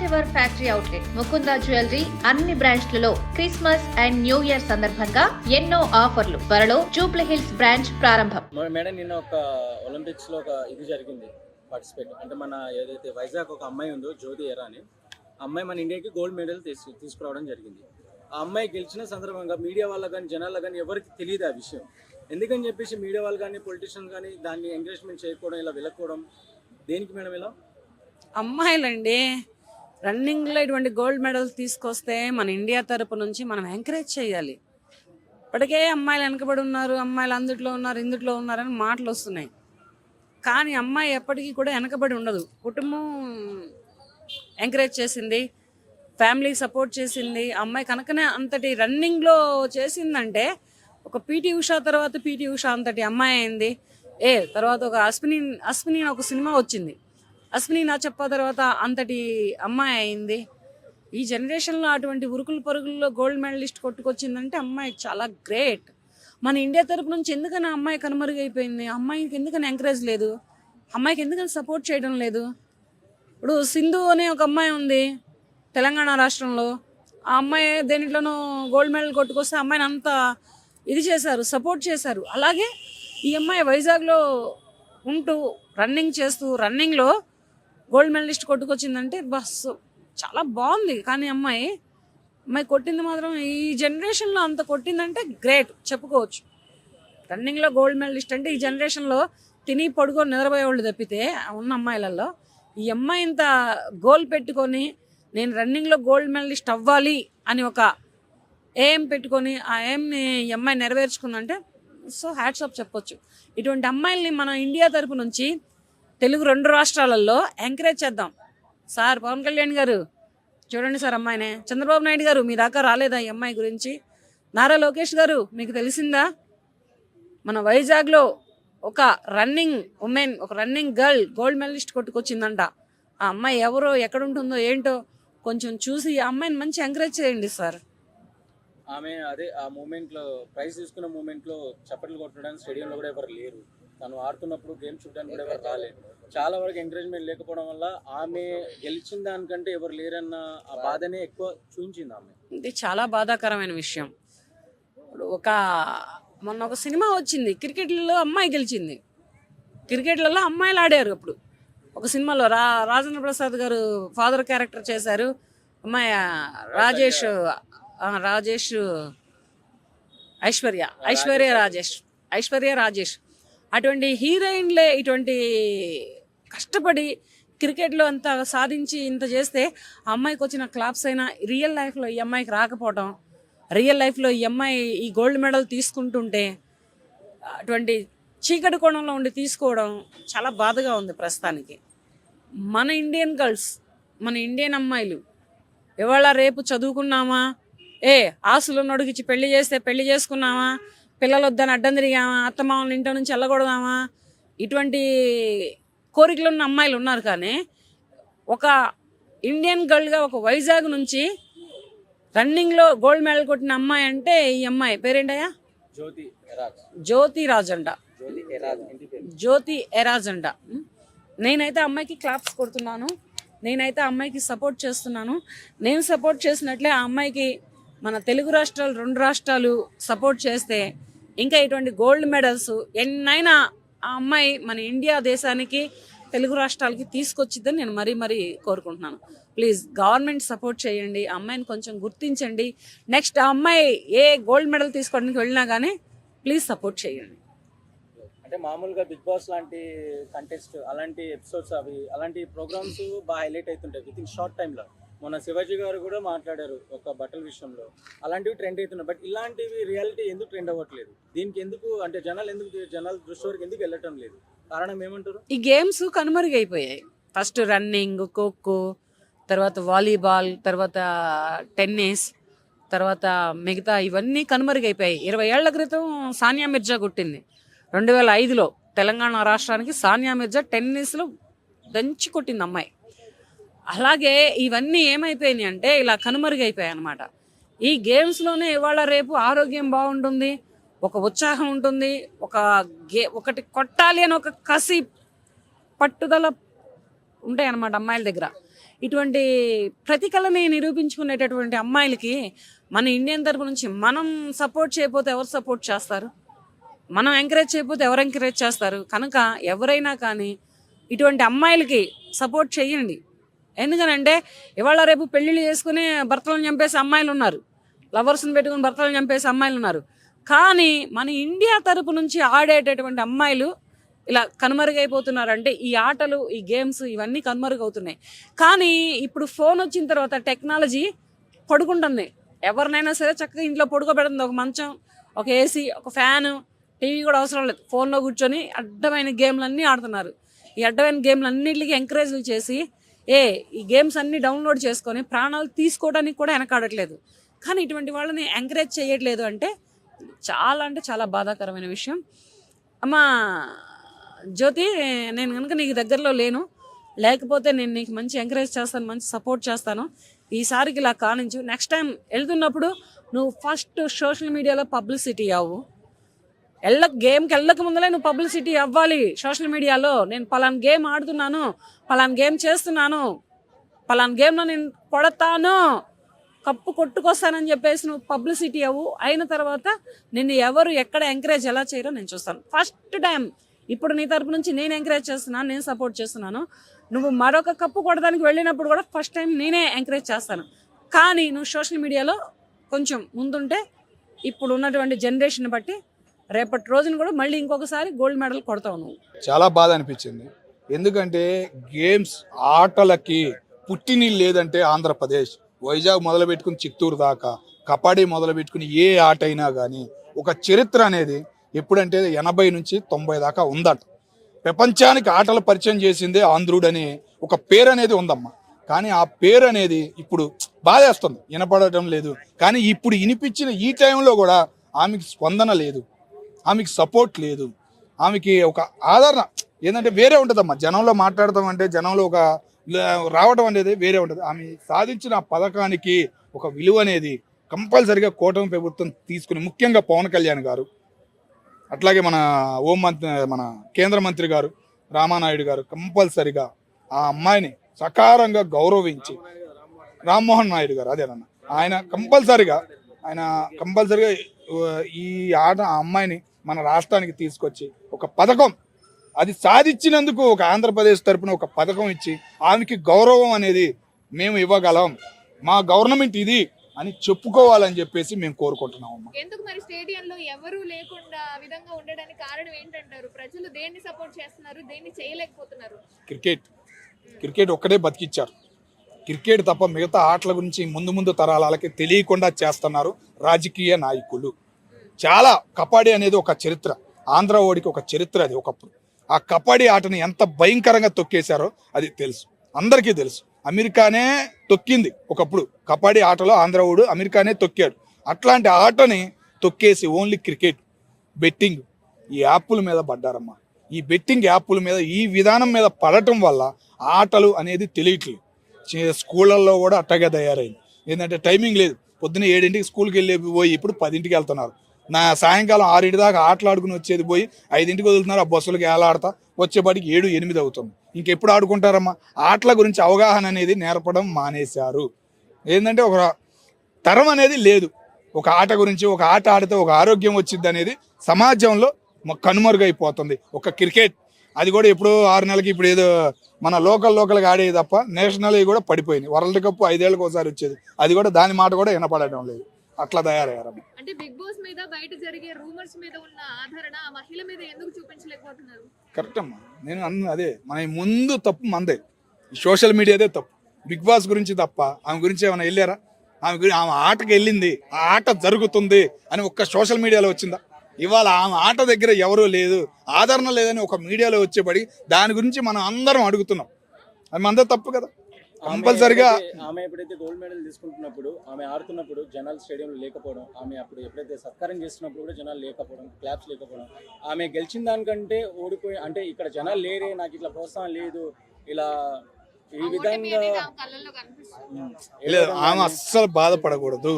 First ever factory outlet Mukunda jewellery అన్ని బ్రాంచ్లలో Christmas and new year సందర్భంగా ఎన్నో ఆఫర్లు. త్వరలో జూబ్లీ హిల్స్ బ్రాంచ్ ప్రారంభం. మేడం నిన్న ఒక ఒలింపిక్స్లో ఒక ఇది జరిగింది పార్టిసిపేట్ అంటే మన ఏదైతే వైజాగ్ ఒక అమ్మాయి ఉందో జ్యోతి ఎరా అని అమ్మాయి మన ఇండియాకి గోల్డ్ మెడల్ తీసు తీసుకురావడం జరిగింది. ఆ అమ్మాయి గెలిచిన సందర్భంగా మీడియా వాళ్ళకి కానీ జనాలకు కానీ ఎవరికి తెలియదు ఆ విషయం. ఎందుకని చెప్పేసి మీడియా వాళ్ళు కానీ పొలిటీషియన్ కానీ దాన్ని ఎంకరేజ్మెంట్ చేయకపోవడం ఇలా వెళ్ళకపోవడం దేనికి మేడం ఇలా? అమ్మాయిలండి. రన్నింగ్లో ఇటువంటి గోల్డ్ మెడల్స్ తీసుకొస్తే మన ఇండియా తరపు నుంచి మనం ఎంకరేజ్ చేయాలి. ఇప్పటికే అమ్మాయిలు వెనకబడి ఉన్నారు అమ్మాయిలు అందుట్లో ఉన్నారు ఇందుట్లో ఉన్నారని మాటలు వస్తున్నాయి. కానీ అమ్మాయి ఎప్పటికీ కూడా వెనకబడి ఉండదు. కుటుంబం ఎంకరేజ్ చేసింది ఫ్యామిలీ సపోర్ట్ చేసింది. అమ్మాయి కనుకనే అంతటి రన్నింగ్లో చేసిందంటే ఒక పీటీ ఉషా తర్వాత పీటీ ఉషా అంతటి అమ్మాయి అయింది. ఏ తర్వాత ఒక అశ్విని అశ్విని ఒక సినిమా వచ్చింది. అశ్విని నా చెప్ప తర్వాత అంతటి అమ్మాయి అయింది. ఈ జనరేషన్లో అటువంటి ఉరుకులు పరుగుల్లో గోల్డ్ మెడలిస్ట్ కొట్టుకొచ్చిందంటే అమ్మాయి చాలా గ్రేట్ మన ఇండియా తరపు నుంచి ఎందుకని అమ్మాయి కనుమరుగైపోయింది? అమ్మాయికి ఎందుకని ఎంకరేజ్ లేదు? అమ్మాయికి ఎందుకని సపోర్ట్ చేయడం లేదు? ఇప్పుడు సింధు అనే ఒక అమ్మాయి ఉంది తెలంగాణ రాష్ట్రంలో. ఆ అమ్మాయి దేనిట్లోనూ గోల్డ్ మెడల్ కొట్టుకొస్తే అమ్మాయిని అంత ఇది చేశారు సపోర్ట్ చేశారు. అలాగే ఈ అమ్మాయి వైజాగ్లో ఉంటూ రన్నింగ్ చేస్తూ రన్నింగ్లో గోల్డ్ మెడలిస్ట్ కొట్టుకొచ్చిందంటే బస్ చాలా బాగుంది. కానీ అమ్మాయి అమ్మాయి కొట్టింది మాత్రం ఈ జనరేషన్లో అంత కొట్టిందంటే గ్రేట్. చెప్పుకోవచ్చు. రన్నింగ్లో గోల్డ్ మెడలిస్ట్ అంటే ఈ జనరేషన్లో తిని పడుకొని నిద్రపోయే వాళ్ళు తప్పితే ఉన్న అమ్మాయిలలో ఈ అమ్మాయి ఇంత గోల్ పెట్టుకొని నేను రన్నింగ్లో గోల్డ్ మెడలిస్ట్ అవ్వాలి అని ఒక ఏం పెట్టుకొని ఆ ఏంని ఈ అమ్మాయి నెరవేర్చుకుందంటే సో హ్యాట్స్ ఆఫ్ చెప్పొచ్చు. ఇటువంటి అమ్మాయిల్ని మన ఇండియా తరపు నుంచి తెలుగు రెండు రాష్ట్రాలలో ఎంకరేజ్ చేద్దాం. సార్ పవన్ కళ్యాణ్ గారు చూడండి సార్ అమ్మాయినే. చంద్రబాబు నాయుడు గారు మీ దాకా రాలేదా ఈ అమ్మాయి గురించి? నారా లోకేష్ గారు మీకు తెలిసిందా? మన వైజాగ్లో ఒక రన్నింగ్ ఉమెన్ ఒక రన్నింగ్ గర్ల్ గోల్డ్ మెడలిస్ట్ కొట్టుకొచ్చిందంట. ఆ అమ్మాయి ఎవరో ఎక్కడ ఉంటుందో ఏంటో కొంచెం చూసి ఆ అమ్మాయిని మంచి ఎంకరేజ్ చేయండి సార్. ఆమె అదే ఆ మూమెంట్లో ప్రైజ్ తీసుకున్న మూమెంట్లో చప్పట్లు కొట్టడానికి స్టేడియంలో కూడా ఎవరు లేరు. తను ఆడుతున్నప్పుడు గేమ్ చూడడానికి కూడా ఎవరు రాలేదు. చాలా వరకు ఎంకరేజ్మెంట్ లేకపోవడం వల్ల ఆమె గెలిచిన దానికంటే ఎవరు లేరన్న ఆ బాధనే ఎక్కువ చూపించింది ఆమె. ఇది చాలా బాధాకరమైన విషయం. ఇప్పుడు ఒక మొన్న ఒక సినిమా వచ్చింది క్రికెట్లో అమ్మాయి గెలిచింది. క్రికెట్లలో అమ్మాయిలు ఆడారు అప్పుడు. ఒక సినిమాలో రా రాజేంద్ర ప్రసాద్ గారు ఫాదర్ క్యారెక్టర్ చేశారు. అమ్మాయి రాజేష్ రాజేష్ ఐశ్వర్య ఐశ్వర్య రాజేష్ ఐశ్వర్య రాజేష్. అటువంటి హీరోయిన్లే ఇటువంటి కష్టపడి క్రికెట్లో అంత సాధించి ఇంత చేస్తే అమ్మాయికి వచ్చిన క్లాప్స్ అయినా రియల్ లైఫ్లో ఈ అమ్మాయికి రాకపోవటం రియల్ లైఫ్లో ఈ అమ్మాయి ఈ గోల్డ్ మెడల్ తీసుకుంటుంటే అటువంటి చీకటి కోణంలో ఉండి తీసుకోవడం చాలా బాధగా ఉంది ప్రస్తుతానికి. మన ఇండియన్ గర్ల్స్ మన ఇండియన్ అమ్మాయిలు ఇవాళ రేపు చదువుకున్నామా? ఏ ఆశలు నొడిగిచ్చి పెళ్ళి చేస్తే పెళ్ళి చేసుకున్నామా? పిల్లలు వద్దని అడ్డం తిరిగామా అత్తమామల ఇంటి నుంచి వెళ్ళకూడదామా? ఇటువంటి కోరికలు ఉన్న అమ్మాయిలు ఉన్నారు కానీ ఒక ఇండియన్ గర్ల్గా ఒక వైజాగ్ నుంచి రన్నింగ్లో గోల్డ్ మెడల్ కొట్టిన అమ్మాయి అంటే ఈ అమ్మాయి. పేరేంటయ్యా? జ్యోతి రాజ్ అంట జ్యోతి ఎరాజ్ అంట? నేనైతే అమ్మాయికి క్లాప్స్ కొడుతున్నాను. నేనైతే అమ్మాయికి సపోర్ట్ చేస్తున్నాను. నేను సపోర్ట్ చేసినట్లే ఆ అమ్మాయికి మన తెలుగు రాష్ట్రాలు రెండు రాష్ట్రాలు సపోర్ట్ చేస్తే ఇంకా ఇటువంటి గోల్డ్ మెడల్స్ ఎన్నైనా ఆ అమ్మాయి మన ఇండియా దేశానికి తెలుగు రాష్ట్రాలకి తీసుకొచ్చిద్దని నేను మరీ మరీ కోరుకుంటున్నాను. ప్లీజ్ గవర్నమెంట్ సపోర్ట్ చేయండి ఆ అమ్మాయిని కొంచెం గుర్తించండి. నెక్స్ట్ ఆ అమ్మాయి ఏ గోల్డ్ మెడల్ తీసుకోవడానికి వెళ్ళినా కానీ ప్లీజ్ సపోర్ట్ చేయండి. అంటే మామూలుగా బిగ్ బాస్ లాంటి కంటెస్ట్ అలాంటి ఎపిసోడ్స్ అవి అలాంటి ప్రోగ్రామ్స్ బాగా హైలైట్ అవుతుంటాయి విత్ ఇన్ షార్ట్ టైంలో మొన్న శివాజీ గారు కూడా మాట్లాడారు ఒక బట్టల విషయంలో. అలాంటివి ట్రెండ్ అవుతున్నాయి. బట్ ఇలాంటివి రియాలిటీ ఎందుకు ట్రెండ్ అవ్వట్లేదు? దీనికి ఎందుకు అంటే జనాలు ఎందుకు జనాల దృష్టి వరకు ఎందుకు వెళ్ళటం లేదు? కారణం ఏమంటారు? ఈ గేమ్స్ కనుమరుగైపోయాయి. ఫస్ట్ రన్నింగ్ ఖోఖో తర్వాత వాలీబాల్ తర్వాత టెన్నిస్ తర్వాత మిగతా ఇవన్నీ కనుమరుగైపోయాయి. ఇరవై ఏళ్ళ క్రితం సానియా మిర్జా కొట్టింది. రెండు వేల ఐదులో తెలంగాణ రాష్ట్రానికి సానియా మిర్జా టెన్నిస్లో దంచి కొట్టింది అమ్మాయి. అలాగే ఇవన్నీ ఏమైపోయినాయి అంటే ఇలా కనుమరుగైపోయాయి అనమాట ఈ గేమ్స్లోనే ఇవాళ రేపు ఆరోగ్యం బాగుంటుంది ఒక ఉత్సాహం ఉంటుంది ఒక గే ఒకటి కొట్టాలి అని ఒక కసి పట్టుదల ఉంటాయి అన్నమాట అమ్మాయిల దగ్గర. ఇటువంటి ప్రతికలని నిరూపించుకునేటటువంటి అమ్మాయిలకి మన ఇండియన్ తరపు నుంచి మనం సపోర్ట్ చేయకపోతే ఎవరు సపోర్ట్ చేస్తారు? మనం ఎంకరేజ్ చేయకపోతే ఎవరు ఎంకరేజ్ చేస్తారు? కనుక ఎవరైనా కానీ ఇటువంటి అమ్మాయిలకి సపోర్ట్ చేయండి. ఎందుకనంటే ఇవాళ రేపు పెళ్ళిళ్ళు చేసుకుని భర్తలను చంపేసి అమ్మాయిలు ఉన్నారు. లవర్స్ని పెట్టుకుని భర్తలను చంపేసి అమ్మాయిలు ఉన్నారు. కానీ మన ఇండియా తరపు నుంచి ఆడేటటువంటి అమ్మాయిలు ఇలా కనుమరుగైపోతున్నారంటే ఈ ఆటలు ఈ గేమ్స్ ఇవన్నీ కనుమరుగవుతున్నాయి. కానీ ఇప్పుడు ఫోన్ వచ్చిన తర్వాత టెక్నాలజీ పడుకుంటుంది. ఎవరినైనా సరే చక్కగా ఇంట్లో పడుకోబెడుతుంది. ఒక మంచం ఒక ఏసీ ఒక ఫ్యాన్ టీవీ కూడా అవసరం లేదు. ఫోన్లో కూర్చొని అడ్డమైన గేమ్లన్నీ ఆడుతున్నారు. ఈ అడ్డమైన గేమ్లన్నింటికి ఎంకరేజ్ చేసి ఏ ఈ గేమ్స్ అన్ని డౌన్లోడ్ చేసుకొని ప్రాణాలు తీసుకోవడానికి కూడా వెనకాడట్లేదు. కానీ ఇటువంటి వాళ్ళని ఎంకరేజ్ చేయట్లేదు అంటే చాలా అంటే చాలా బాధాకరమైన విషయం. అమ్మా జ్యోతి నేను కనుక నీకు దగ్గరలో లేను. లేకపోతే నేను నీకు మంచి ఎంకరేజ్ చేస్తాను మంచి సపోర్ట్ చేస్తాను. ఈసారికి ఇలా కానించు. నెక్స్ట్ టైం వెళ్తున్నప్పుడు నువ్వు ఫస్ట్ సోషల్ మీడియాలో పబ్లిసిటీ అవ్వు. వెళ్ళ గేమ్కి వెళ్ళక ముందలే నువ్వు పబ్లిసిటీ అవ్వాలి. సోషల్ మీడియాలో నేను పలానా గేమ్ ఆడుతున్నాను పలానా గేమ్ చేస్తున్నాను పలానా గేమ్లో నేను కొడతాను కప్పు కొట్టుకొస్తానని చెప్పేసి నువ్వు పబ్లిసిటీ అవ్వు. అయిన తర్వాత నిన్ను ఎవరు ఎక్కడ ఎంకరేజ్ ఎలా చేయరో నేను చూస్తాను. ఫస్ట్ టైం ఇప్పుడు నీ తరపు నుంచి నేను ఎంకరేజ్ చేస్తున్నాను నేను సపోర్ట్ చేస్తున్నాను. నువ్వు మరొక కప్పు కొడడానికి వెళ్ళినప్పుడు కూడా ఫస్ట్ టైం నేనే ఎంకరేజ్ చేస్తాను. కానీ నువ్వు సోషల్ మీడియాలో కొంచెం ముందుంటే ఇప్పుడు ఉన్నటువంటి జనరేషన్ బట్టి రేపటి రోజున కూడా మళ్ళీ ఇంకొకసారి గోల్డ్ మెడల్ కొడతావు నువ్వు. చాలా బాధ అనిపించింది. ఎందుకంటే గేమ్స్ ఆటలకి పుట్టినీళ్ళు లేదంటే ఆంధ్రప్రదేశ్. వైజాగ్ మొదలు పెట్టుకుని చిత్తూరు దాకా కబడ్డీ మొదలు పెట్టుకుని ఏ ఆట అయినా కానీ ఒక చరిత్ర అనేది ఎప్పుడంటే ఎనభై నుంచి తొంభై దాకా ఉందట. ప్రపంచానికి ఆటలు పరిచయం చేసిందే ఆంధ్రుడు అనే ఒక పేరు అనేది ఉందమ్మా. కానీ ఆ పేరు అనేది ఇప్పుడు బాధేస్తుంది. వినపడటం లేదు. కానీ ఇప్పుడు వినిపించిన ఈ టైంలో కూడా ఆమెకి స్పందన లేదు. ఆమెకి సపోర్ట్ లేదు. ఆమెకి ఒక ఆదరణ. ఏంటంటే వేరే ఉంటుందమ్మా. జనంలో మాట్లాడతాం అంటే జనంలో ఒక రావడం అనేది వేరే ఉంటుంది. ఆమె సాధించిన పథకానికి ఒక విలువ అనేది కంపల్సరిగా కూటమి ప్రభుత్వం తీసుకుని ముఖ్యంగా పవన్ కళ్యాణ్ గారు అట్లాగే మన హోం మంత్రి మన కేంద్ర మంత్రి గారు రామానాయుడు గారు కంపల్సరిగా ఆ అమ్మాయిని సకారంగా గౌరవించి రామ్మోహన్ నాయుడు గారు అదేనన్న ఆయన కంపల్సరిగా ఆయన కంపల్సరిగా ఈ ఆట ఆ అమ్మాయిని మన రాష్ట్రానికి తీసుకొచ్చి ఒక పథకం. అది సాధించినందుకు ఒక ఆంధ్రప్రదేశ్ తరపున ఒక పథకం ఇచ్చి ఆమెకి గౌరవం అనేది మేము ఇవ్వగలం. మా గవర్నమెంట్ ఇది అని చెప్పుకోవాలని చెప్పేసి మేము కోరుకుంటున్నాం అమ్మా. ఎందుకు మరి స్టేడియంలో ఎవరు లేకుండా ఆ విధంగా ఉండడానికి కారణం ఏంటంటారు? ప్రజలు దేన్ని సపోర్ట్ చేస్తున్నారు? దేన్ని చేయలేకపోతున్నారు? క్రికెట్. క్రికెట్ ఒక్కడే బతికిచ్చారు. క్రికెట్ తప్ప మిగతా ఆటల గురించి ముందు ముందు తరాలకి తెలియకుండా చేస్తున్నారు రాజకీయ నాయకులు. చాలా కబడ్డీ అనేది ఒక చరిత్ర. ఆంధ్ర ఓడికి ఒక చరిత్ర అది ఒకప్పుడు. ఆ కబడ్డీ ఆటని ఎంత భయంకరంగా తొక్కేశారో అది తెలుసు. అందరికీ తెలుసు. అమెరికానే తొక్కింది ఒకప్పుడు. కబడ్డీ ఆటలో ఆంధ్ర ఓడు అమెరికానే తొక్కాడు. అట్లాంటి ఆటని తొక్కేసి ఓన్లీ క్రికెట్ బెట్టింగ్ ఈ యాప్ల మీద పడ్డారమ్మా. ఈ బెట్టింగ్ యాప్ల మీద ఈ విధానం మీద పడటం వల్ల ఆటలు అనేది తెలియట్లేదు. స్కూళ్ళల్లో కూడా అట్టగా తయారైంది. ఏంటంటే టైమింగ్ లేదు. పొద్దున్న ఏడింటికి స్కూల్కి వెళ్ళి పోయి ఇప్పుడు పదింటికి వెళ్తున్నారు. నా సాయంకాలం ఆరింటి దాకా ఆటలాడుకుని వచ్చేది పోయి ఐదింటికి వదులుతున్నారు ఆ బస్సులకి ఆడతా వచ్చేపాటికి ఏడు ఎనిమిది అవుతుంది. ఇంకెప్పుడు ఆడుకుంటారమ్మా? ఆటల గురించి అవగాహన అనేది నేర్పడం మానేశారు. ఏంటంటే ఒక తరం అనేది లేదు. ఒక ఆట గురించి ఒక ఆట ఆడితే ఒక ఆరోగ్యం వచ్చింది అనేది సమాజంలో కనుమరుగైపోతుంది. ఒక క్రికెట్ అది కూడా ఎప్పుడో ఆరు నెలలకి ఇప్పుడు ఏదో మన లోకల్ లోకల్గా ఆడేది తప్ప నేషనల్ కూడా పడిపోయింది వరల్డ్ కప్ ఐదేళ్ళకి ఒకసారి వచ్చేది. అది కూడా దాని మాట కూడా వినపడటం లేదు. అట్లా తయారయ్యారమ్మ. అంటే బిగ్ బాస్ మీద బయట జరిగే రూమర్స్ మీద ఉన్న ఆదరణ ఆ మహిళ మీద ఎందుకు చూపించలేకపోతున్నారు? కరెక్ట్ అమ్మా. నేను అన్న అదే మన ముందు తప్పు మందే. సోషల్ మీడియాదే తప్పు. బిగ్ బాస్ గురించి తప్ప ఆమె గురించి ఏమైనా వెళ్ళారా? ఆమె గురించి ఆమె ఆటకి వెళ్ళింది ఆ ఆట జరుగుతుంది అని ఒక్క సోషల్ మీడియాలో వచ్చిందా? ఇవాళ ఆమె ఆట దగ్గర ఎవరూ లేదు ఆదరణ లేదని ఒక మీడియాలో వచ్చేపడి దాని గురించి మనం అందరం అడుగుతున్నాం. అది మందే తప్పు కదా. కంపల్సరిగా ఆమె ఎప్పుడైతే గోల్డ్ మెడల్ తీసుకుంటున్నప్పుడు ఆమె ఆడుతున్నప్పుడు జనాలు స్టేడియంలో లేకపోవడం ఆమె అప్పుడు ఎప్పుడైతే సత్కారం చేస్తున్నప్పుడు కూడా జనాలు లేకపోవడం క్లాప్స్ లేకపోవడం ఆమె గెలిచిన దానికంటే ఓడిపోయి అంటే ఇక్కడ జనాలు లేరే నాకు ఇట్లా ప్రోత్సాహం లేదు ఇలా ఈ విధంగా లేదు ఆమె అస్సలు బాధపడకూడదు.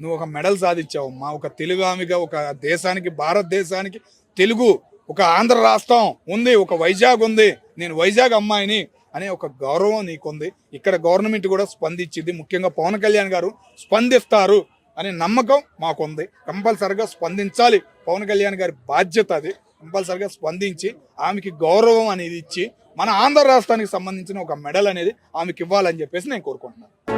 నువ్వు ఒక మెడల్ సాధించావమ్మా ఒక తెలుగు ఆమెగా ఒక దేశానికి భారతదేశానికి తెలుగు ఒక ఆంధ్ర రాష్ట్రం ఉంది ఒక వైజాగ్ ఉంది. నేను వైజాగ్ అమ్మాయిని అనే ఒక గౌరవం నీకుంది. ఇక్కడ గవర్నమెంట్ కూడా స్పందించింది. ముఖ్యంగా పవన్ కళ్యాణ్ గారు స్పందిస్తారు అనే నమ్మకం మాకుంది. కంపల్సరిగా స్పందించాలి. పవన్ కళ్యాణ్ గారి బాధ్యత అది. కంపల్సరిగా స్పందించి ఆమెకి గౌరవం అనేది ఇచ్చి మన ఆంధ్ర రాష్ట్రానికి సంబంధించిన ఒక మెడల్ అనేది ఆమెకి ఇవ్వాలని చెప్పేసి నేను కోరుకుంటున్నాను.